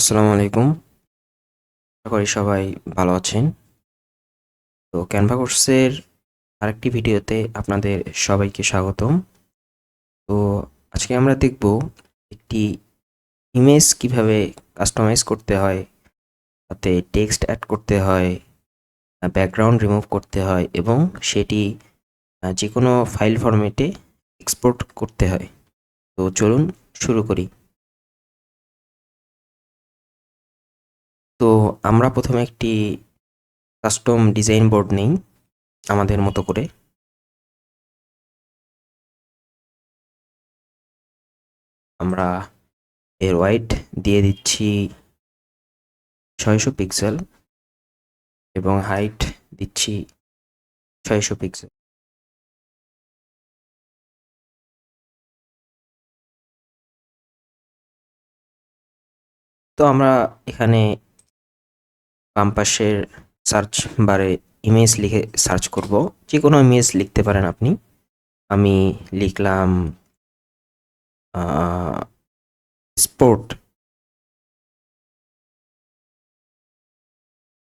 আসসালামু আলাইকুম। আশা করি সবাই ভালো আছেন। তো ক্যানভা কোর্সের আরেকটি ভিডিওতে আপনাদের সবাইকে স্বাগতম। তো আজকে আমরা দেখব একটি ইমেজ কীভাবে কাস্টমাইজ করতে হয়, তাতে টেক্সট অ্যাড করতে হয় ব্যাকগ্রাউন্ড রিমুভ করতে হয় এবং সেটি যে কোনো ফাইল ফরম্যাটে এক্সপোর্ট করতে হয়। তো চলুন শুরু করি। তো আমরা প্রথমে একটি কাস্টম ডিজাইন বোর্ড নিই আমাদের মতো করে। আমরা এর ওয়াইট দিয়ে দিচ্ছি ছয়শো পিক্সেল এবং হাইট দিচ্ছি ছয়শো পিক্সেল তো আমরা এখানে বাম পাশের সার্চ বারে ইমেজ লিখে সার্চ করব। যে কোনো ইমেজ লিখতে পারেন আপনি। আমি লিখলাম স্পোর্ট।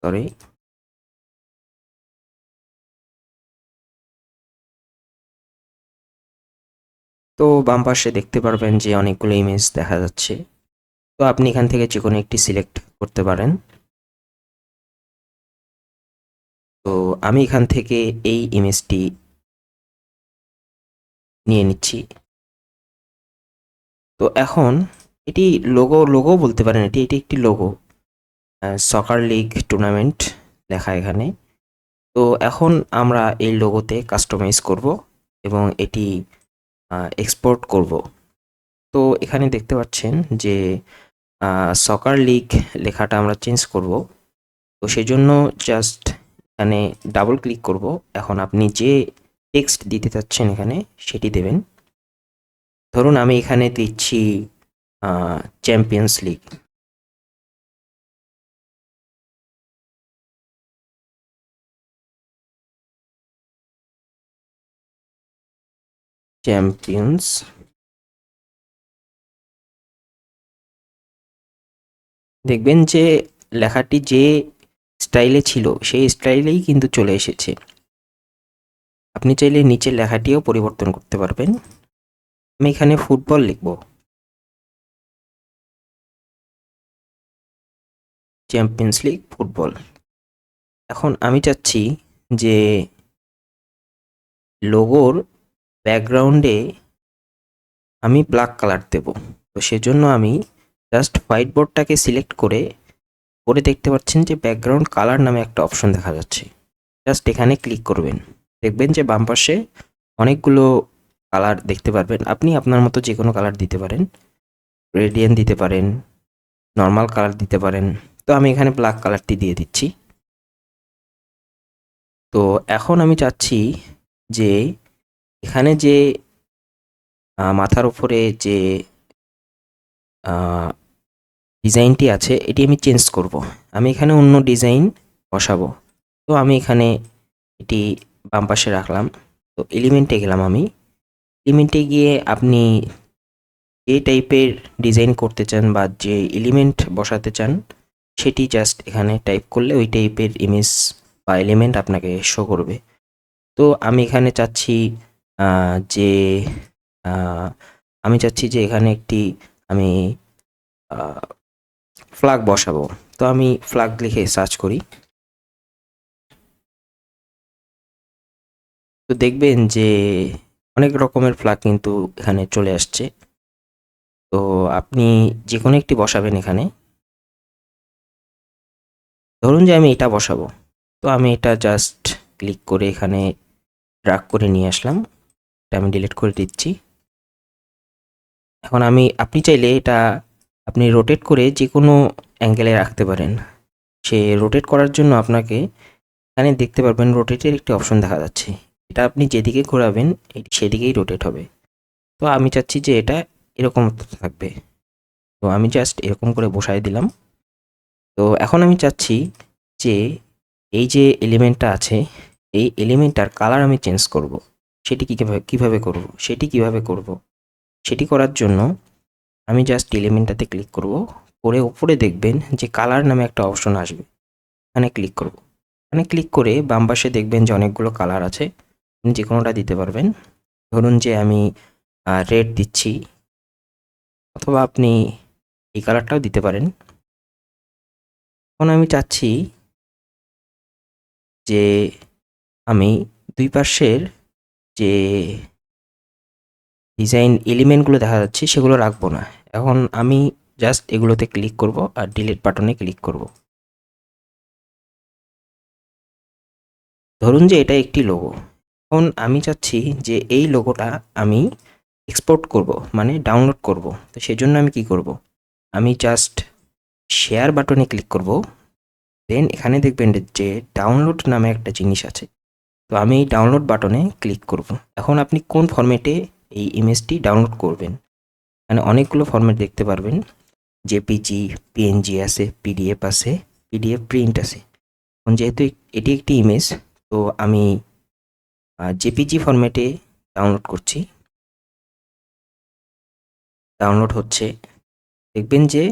সরি। তো বাম পাশে দেখতে পারবেন যে অনেকগুলো ইমেজ দেখা যাচ্ছে। তো আপনি এখান থেকে যে কোনো একটি সিলেক্ট করতে পারেন। তো আমি এখান থেকে এই ইমেজটি নিয়ে নিচ্ছি। তো এখন এটি লোগো লোগো বলতে পারেন, এটি এটি একটি লোগো সকার লিগ টুর্নামেন্ট লেখা এখানে। তো এখন আমরা এই লোগোতে কাস্টমাইজ করব এবং এটি এক্সপোর্ট করব। তো এখানে দেখতে পাচ্ছেন যে সকার লিগ লেখাটা আমরা চেঞ্জ করব। তো সেজন্য জাস্ট এখানে ডাবল ক্লিক করব। এখন আপনি যে টেক্সট দিতে চাচ্ছেন এখানে, সেটি দেবেন। ধরুন আমি এখানে দিচ্ছি চ্যাম্পিয়ন্স লিগ চ্যাম্পিয়ন্স দেখবেন যে লেখাটি যে স্টাইলে ছিল, সেই স্টাইলেই কিন্তু চলে এসেছে। আপনি চাইলে নিচের লেখাটিও পরিবর্তন করতে পারবেন। আমি এখানে ফুটবল লিখব। চ্যাম্পিয়ন্স লিগ ফুটবল এখন আমি চাচ্ছি যে লোগোর ব্যাকগ্রাউন্ডে আমি ব্ল্যাক কালার দেব। তো সেজন্য আমি জাস্ট হোয়াইট বোর্ডটাকে সিলেক্ট করে পরে দেখতে পাচ্ছেন যে ব্যাকগ্রাউন্ড কালার নামে একটা অপশন দেখা যাচ্ছে। জাস্ট এখানে ক্লিক করবেন। দেখবেন যে বাম পাশে অনেকগুলো কালার দেখতে পারবেন। আপনি আপনার মতো যে কোনো কালার দিতে পারেন। রেডিয়ান দিতে পারেন নর্মাল কালার দিতে পারেন। তো আমি এখানে ব্ল্যাক কালারটি দিয়ে দিচ্ছি। তো এখন আমি চাচ্ছি যে এখানে যে মাথার উপরে যে ডিজাইনটি আছে, এটি আমি চেঞ্জ করব। আমি এখানে অন্য ডিজাইন বসাবো। তো আমি এখানে এটি বাম পাশে রাখলাম। তো এলিমেন্টে গেলাম আমি। এলিমেন্টে গিয়ে আপনি যে টাইপের ডিজাইন করতে চান বা যে এলিমেন্ট বসাতে চান, সেটি জাস্ট এখানে টাইপ করলে ওই টাইপের ইমেজ বা এলিমেন্ট আপনাকে শো করবে। তো আমি এখানে চাচ্ছি যে আমি চাচ্ছি যে এখানে একটি, আমি ফ্ল্যাগ বসাবো। তো আমি ফ্ল্যাগ লিখে সার্চ করি। তো দেখবেন যে অনেক রকমের ফ্ল্যাগ কিন্তু এখানে চলে আসছে। তো আপনি যে কোনো একটি বসাবেন এখানে। ধরুন যে আমি এটা বসাবো। তো আমি এটা জাস্ট ক্লিক করে এখানে ড্রাগ করে নিয়ে আসলাম। এটা আমি ডিলিট করে দিচ্ছি। এখন আমি, আপনি চাইলে এটা আপনি রোটেট করে যে কোনো অ্যাঙ্গেলে রাখতে পারেন। সে রোটেট করার জন্য আপনাকে এখানে দেখতে পারবেন রোটেটের একটি অপশন দেখা যাচ্ছে। এটা আপনি যেদিকে ঘোরাবেন, এটি সেদিকেই রোটেট হবে। তো আমি চাচ্ছি যে এটা এরকম থাকবে। তো আমি জাস্ট এরকম করে বসাই দিলাম। তো এখন আমি চাচ্ছি যে এই যে এলিমেন্টটা আছে, এই এলিমেন্টটার কালার আমি চেঞ্জ করব। সেটি কীভাবে কীভাবে করব? সেটি কীভাবে করব? সেটি করার জন্য আমি জাস্ট এলিমেন্টটাতে ক্লিক করব। করে উপরে দেখবেন যে কালার নামে একটা অপশন আসবে। এখানে ক্লিক করব। এখানে ক্লিক করে বাম পাশে দেখবেন যে অনেকগুলো কালার আছে। আপনি যে কোনোটা দিতে পারবেন। ধরুন যে আমি রেড দিচ্ছি। অথবা আপনি এই কালারটাও দিতে পারেন। এখন আমি চাচ্ছি যে আমি দুই পাশের যে ডিজাইন এলিমেন্টগুলো দেখা যাচ্ছে সেগুলো রাখব না। এখন আমি জাস্ট এগুলোতে ক্লিক করব আর ডিলিট বাটনে ক্লিক করব। ধরুন যে এটা একটি লোগো এখন আমি চাচ্ছি যে এই লোগোটা আমি এক্সপোর্ট করব মানে ডাউনলোড করব। তো সেজন্য আমি কি করব? আমি জাস্ট শেয়ার বাটনে ক্লিক করব। দেন এখানে দেখবেন যে ডাউনলোড নামে একটা জিনিস আছে। তো আমি এই ডাউনলোড বাটনে ক্লিক করব। এখন আপনি কোন ফরম্যাটে এই ইমেজটি ডাউনলোড করবেন? মানে অনেকগুলো ফরম্যাট দেখতে পারবেন। জেপিজি পিএনজি আছে পিডিএফ আছে পিডিএফ প্রিন্ট আছে। এখন যেহেতু এটি একটি ইমেজ তো আমি জেপিজি ফরম্যাটে ডাউনলোড করছি। ডাউনলোড হচ্ছে। দেখবেন যে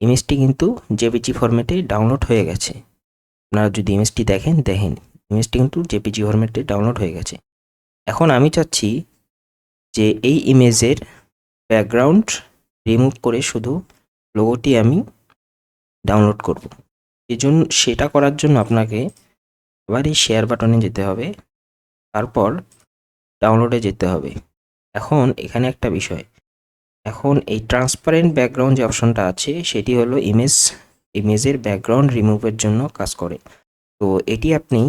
ইমেজটি কিন্তু জেপিজি ফরম্যাটে ডাউনলোড হয়ে গেছে। আপনারা যদি ইমেজটি দেখেন দেখেন। ইমেজটি কিন্তু জেপিজি ফরম্যাটে ডাউনলোড হয়ে গেছে। এখন আমি চাচ্ছি যে এই ইমেজের ব্যাকগ্রাউন্ড রিমুভ করে শুধু লোগোটি আমি ডাউনলোড করব। এজন্য সেটা করার জন্য আপনাকে আবার এই শেয়ার বাটনে যেতে হবে, তারপর ডাউনলোডে যেতে হবে। এখন এখানে একটা বিষয়, এখন এই ট্রান্সপারেন্ট ব্যাকগ্রাউন্ড যে অপশনটা আছে, সেটি হলো ইমেজ ইমেজের ব্যাকগ্রাউন্ড রিমুভের জন্য কাজ করে। তো এটি আপনি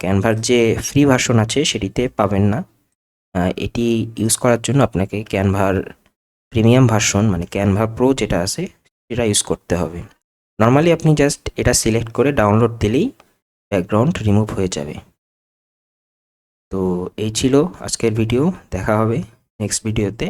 ক্যানভার যে ফ্রি ভার্সন আছে, সেটিতে পাবেন না। এটি ইউজ করার জন্য আপনাকে ক্যানভার প্রিমিয়াম ভার্সন মানে ক্যানভা প্রো যেটা আছে, সেটা ইউজ করতে হবে। নর্মালি আপনি জাস্ট এটা সিলেক্ট করে ডাউনলোড দিলেই ব্যাকগ্রাউন্ড রিমুভ হয়ে যাবে। তো এই ছিল আজকের ভিডিও দেখা হবে নেক্সট ভিডিওতে